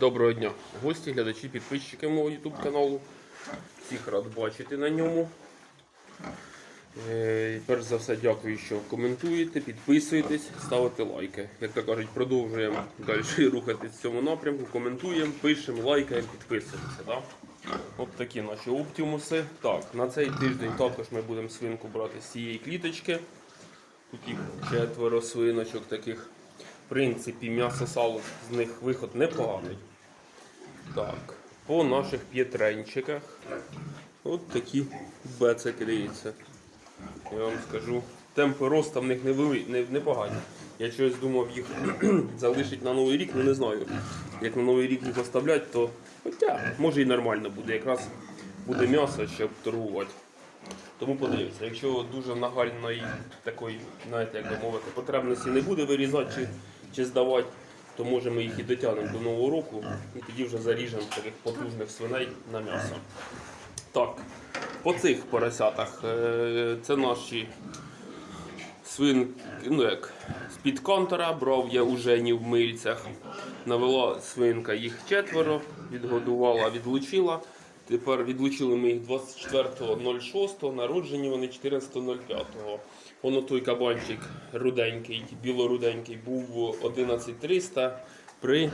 Доброго дня, гості, глядачі, підписчики мого YouTube каналу. Всіх рад бачити на ньому. Е, Перш за все, дякую, що коментуєте, підписуєтесь, ставите лайки. Як то кажуть, продовжуємо далі рухатись в цьому напрямку. Коментуємо, пишемо, лайкаємо, підписуємося. Да? От такі наші оптимуси. Так, на цей тиждень також ми будемо свинку брати з цієї кліточки. Тут їх четверо свиночок таких. В принципі, м'ясо сало з них виход непоганий. Так, по наших п'єтренчиках. От такі бецики, дивіться. Я вам скажу. Темпи росту в них не, вели- не. Я щось думав їх залишити на Новий рік, ну не знаю. Як на Новий рік їх оставляти, то хоча, може і нормально буде. Якраз буде м'ясо, щоб торгувати. Тому подивіться, якщо дуже нагальної такої, знаєте, як би мовити, потребності не буде вирізати чи, чи здавати, то може ми їх і дотягнемо до нового року і тоді вже заріжемо таких потужних свиней на м'ясо. Так, по цих поросятах е, це наші свин, ну як, з-під контора, брав я у Жені в мильцях. Навела свинка їх четверо, відгодувала, відлучила. Тепер відлучили ми їх 24.06, народжені вони 14.05. Воно той кабанчик руденький, білоруденький, був 11.300 при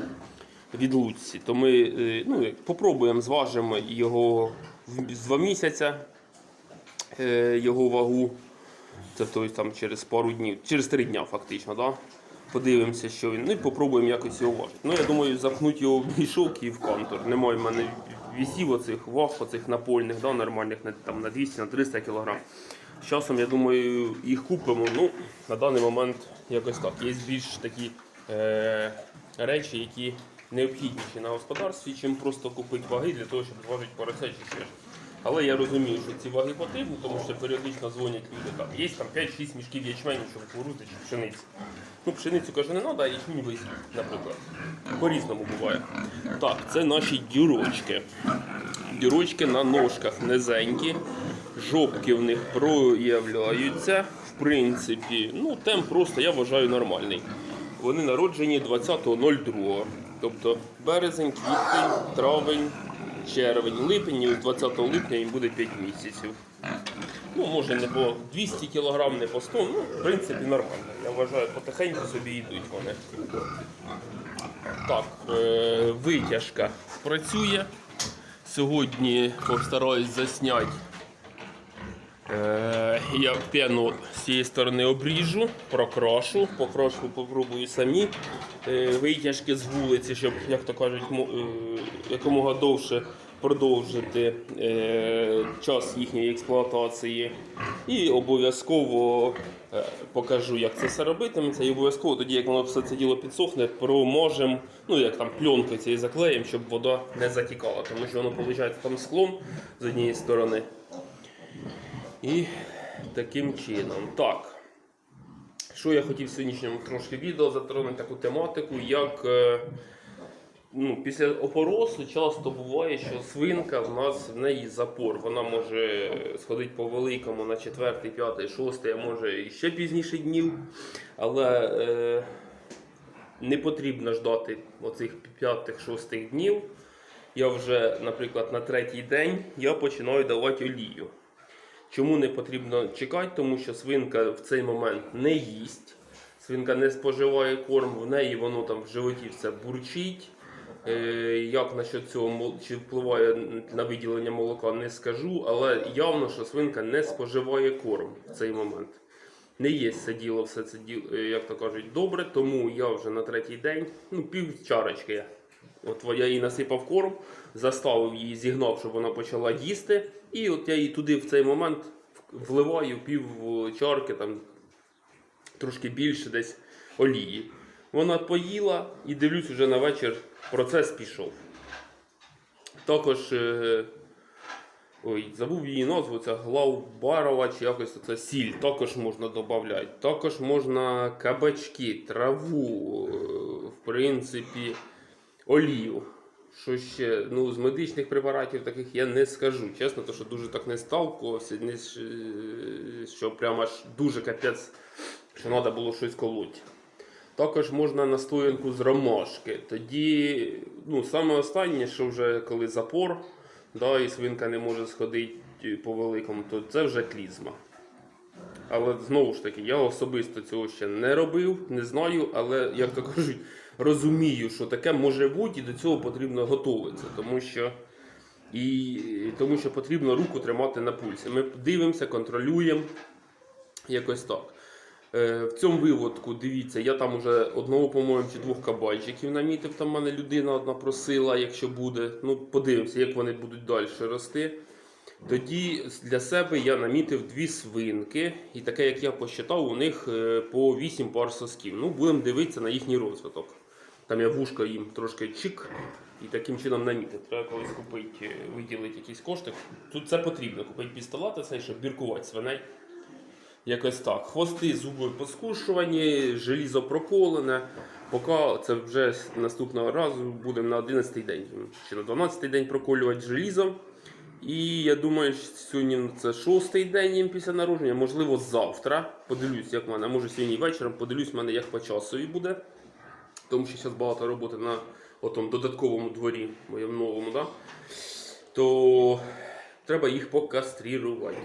відлучці. То ми е, ну, попробуємо, зважимо його з 2 місяця, е, його вагу. Це тобто, там через пару днів, через три дня фактично. Да? Подивимося, що він. Ну і попробуємо якось його важити. Ну, я думаю, запхнути його в мішок і в контур. Немає в мене вісів оцих ваг, оцих напольних, да, нормальних там, на 200 на 300 кг. З часом, я думаю, їх купимо. Ну, на даний момент якось так. Є більш такі е, речі, які необхідніші на господарстві, чим просто купити ваги для того, щоб зважити порося чи ще. Але я розумію, що ці ваги потрібні, тому що періодично дзвонять люди. Там, є там 5-6 мішків ячменю, щоб кукурудзи чи пшениці. Ну, пшеницю каже, не треба, а ячмінь висіть, наприклад. По-різному буває. Так, це наші дюрочки. Дюрочки на ножках низенькі, жопки в них проявляються. В принципі, ну темп просто я вважаю нормальний. Вони народжені 20.02. Тобто березень, квітень, травень, червень, липень, і 20 липня їм буде 5 місяців. Ну, може не по 200 кг, не по 100, ну, в принципі, нормально. Я вважаю, потихеньку собі йдуть вони. Так, е, витяжка працює. Сьогодні постараюсь засняти. Е, я пену з цієї сторони обріжу, прокрашу, покрошу попробую самі е, витяжки з вулиці, щоб, як то кажуть, е, якомога довше продовжити час їхньої експлуатації. І обов'язково покажу, як це все робитиметься. І обов'язково тоді, як воно все це діло підсохне, проможемо, ну як там пленкою цією заклеїмо, щоб вода не затікала. Тому що воно виходить там склон з однієї сторони. І таким чином. Так. Що я хотів в сьогоднішньому трошки відео затронути таку тематику, як е, ну, після опоросу часто буває, що свинка в нас в неї запор. Вона може сходити по великому на 4, 5, 6, а може і ще пізніше днів. Але е, не потрібно ждати оцих 5-6 днів. Я вже, наприклад, на третій день я починаю давати олію. Чому не потрібно чекати? Тому що свинка в цей момент не їсть, свинка не споживає корм, в неї воно там в животі все бурчить. Е, Як насчет цього чи впливає на виділення молока, не скажу, але явно, що свинка не споживає корм в цей момент. Не є це діло, все це діло, е, як то кажуть, добре, тому я вже на третій день, ну, пів чарочки От я їй насипав корм, заставив її, зігнав, щоб вона почала їсти. І от я їй туди в цей момент вливаю пів чарки, там трошки більше десь олії. Вона поїла і дивлюсь, вже на вечір процес пішов. Також, е, ой, забув її назву, це главбарова чи якось це сіль. Також можна додати. Також можна кабачки, траву, е, в принципі олію. Що ще ну, з медичних препаратів таких я не скажу. Чесно, то що дуже так не сталкувався, не, е, що прямо аж дуже капець, що треба було щось колоти. Також можна настоянку з ромашки. Тоді, ну, саме останнє, що вже коли запор, да, і свинка не може сходити по великому, то це вже клізма. Але знову ж таки, я особисто цього ще не робив, не знаю, але, як то кажуть, розумію, що таке може бути, і до цього потрібно готуватися, тому що, і, тому що потрібно руку тримати на пульсі. Ми дивимося, контролюємо, якось так. Е, В цьому виводку, дивіться, я там уже одного, по-моєму, чи двох кабанчиків намітив. Там мене людина одна просила, якщо буде. Ну, подивимося, як вони будуть далі рости. Тоді для себе я намітив дві свинки, і таке, як я посчитав, у них е, по 8 пар сосків. Ну, будемо дивитися на їхній розвиток. Там я вушка їм трошки чик і таким чином намітив. Треба колись купити, е, виділити якийсь кошти. Тут це потрібно купити пістолета, цей, щоб біркувати свиней. Якось так. Хвости, зуби поскушувані, желізо проколене. Поки це вже наступного разу будемо на 11-й день чи на 12-й день проколювати желізом. І я думаю, що сьогодні це шостий день їм після народження, можливо, завтра. Подивлюсь, як в мене. Може сьогодні вечором подивлюсь, в мене як по часові буде. Тому що зараз багато роботи на отому додатковому дворі, моєму новому, да? то треба їх покастрірувати.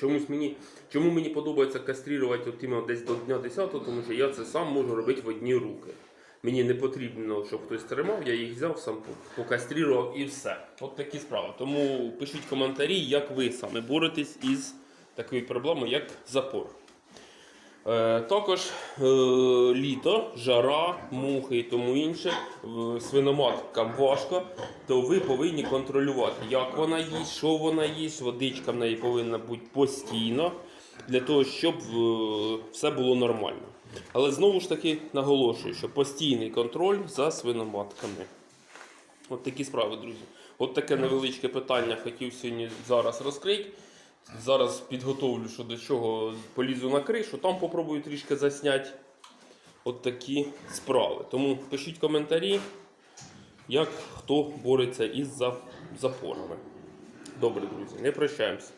Чомусь мені, чому мені подобається кастрірувати от десь до дня 10, тому що я це сам можу робити в одні руки. Мені не потрібно, щоб хтось тримав, я їх взяв, сам по- покастрірував і все. От такі справи. Тому пишіть коментарі, як ви саме боретесь із такою проблемою, як запор. Е, також е, літо, жара, мухи і тому інше, свиноматкам важко, то ви повинні контролювати, як вона їсть, що вона їсть, водичка в неї повинна бути постійно, для того, щоб е, все було нормально. Але знову ж таки наголошую, що постійний контроль за свиноматками. От такі справи, друзі. От таке невеличке питання хотів сьогодні зараз розкрити. Зараз підготовлю, що до чого полізу на кришу, там попробую трішки засняти. От такі справи. Тому пишіть коментарі, як хто бореться із за- запорами. Добре, друзі, не прощаємося.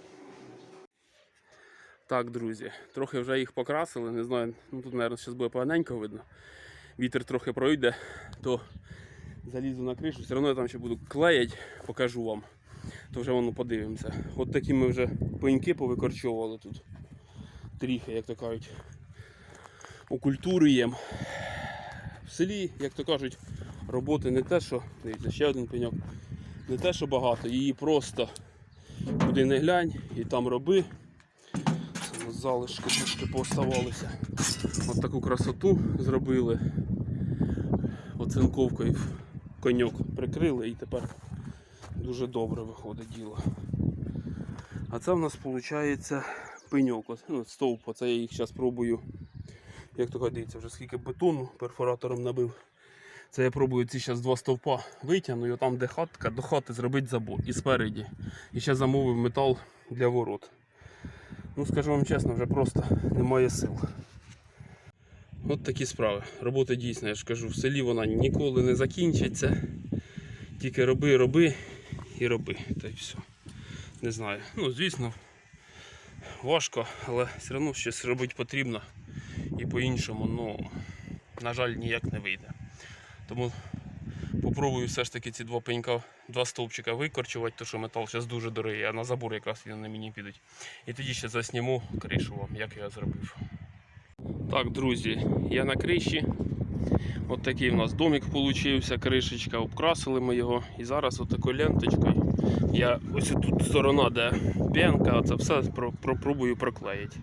Так, друзі, трохи вже їх покрасили. Не знаю, ну тут, мабуть, зараз буде поганенько видно. Вітер трохи пройде, то залізу на кришу. Все одно я там ще буду клеїти, покажу вам. То вже воно подивимося. От такі ми вже пеньки повикорчовували тут. Тріхи, як то кажуть. Окультурюємо. В селі, як то кажуть, роботи не те, що. Дивіться, ще один пеньок. Не те, що багато, її просто куди не глянь і там роби. Залишки трошки пооставалися. От таку красоту зробили. Оцинковкою коньок прикрили і тепер дуже добре виходить діло. А це в нас виходить пеньок. Ну, стовп, оце я їх зараз пробую. Як то дивіться, вже скільки бетону перфоратором набив. Це я пробую ці зараз два стовпа витягну, і там, де хатка, до хати зробити забор і спереді. І ще замовив метал для ворот. Ну, скажу вам чесно, вже просто немає сил. От такі справи. Робота дійсно, я ж кажу, в селі вона ніколи не закінчиться. Тільки роби, роби і роби. Та й все. Не знаю. Ну, звісно, важко, але все одно щось робити потрібно. І по-іншому, ну, на жаль, ніяк не вийде. Тому попробую все ж таки ці два пенька, два стовпчика викорчувати, тому що метал зараз дуже дорогий, а на забор якраз він на мені підуть. І тоді ще засніму кришу вам, як я зробив. Так, друзі, я на криші. От такий у нас домик получився, кришечка, обкрасили ми його. І зараз отакою ленточкою. Я ось тут сторона, де п'янка, це все про- пропробую проклеїти.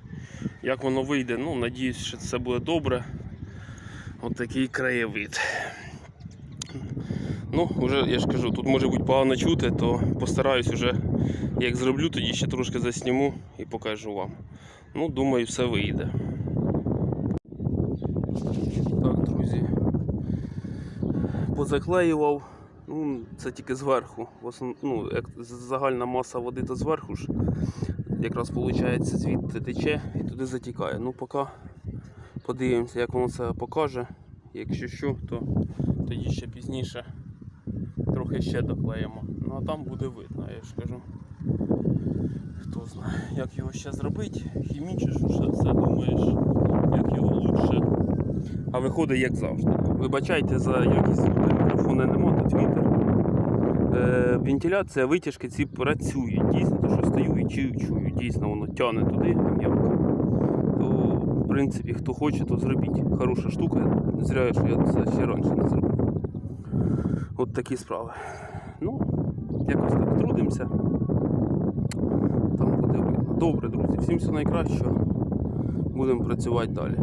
Як воно вийде, ну, надіюсь, що це буде добре. От такий краєвид. Ну, вже я ж кажу, тут може бути погано чути, то постараюсь вже, як зроблю, тоді ще трошки засніму і покажу вам. Ну, думаю, все вийде. Так, друзі. Позаклеював. Ну, це тільки зверху. Основ... ну, як загальна маса води то зверху ж. Якраз виходить звідти тече і туди затікає. Ну, поки подивимося, як воно це покаже. Якщо що, то тоді ще пізніше трохи ще доклеїмо. Ну а там буде видно, я ж кажу. Хто знає, як його ще зробити, хімічиш, все думаєш, як його лучше а виходить як завжди. Вибачайте за якість звуку, мікрофона нема, тут вітер. Е, вентиляція, витяжки ці працюють. Дійсно, то, що стою і чую, чую. Дійсно, воно тягне туди, м'явка. То, в принципі, хто хоче, то зробіть. Хороша штука. Зря, що я це ще раніше не зробив. От такі справи. Ну, якось так трудимося. Там буде видно. Добре, друзі, всім все найкращого. Будемо працювати далі.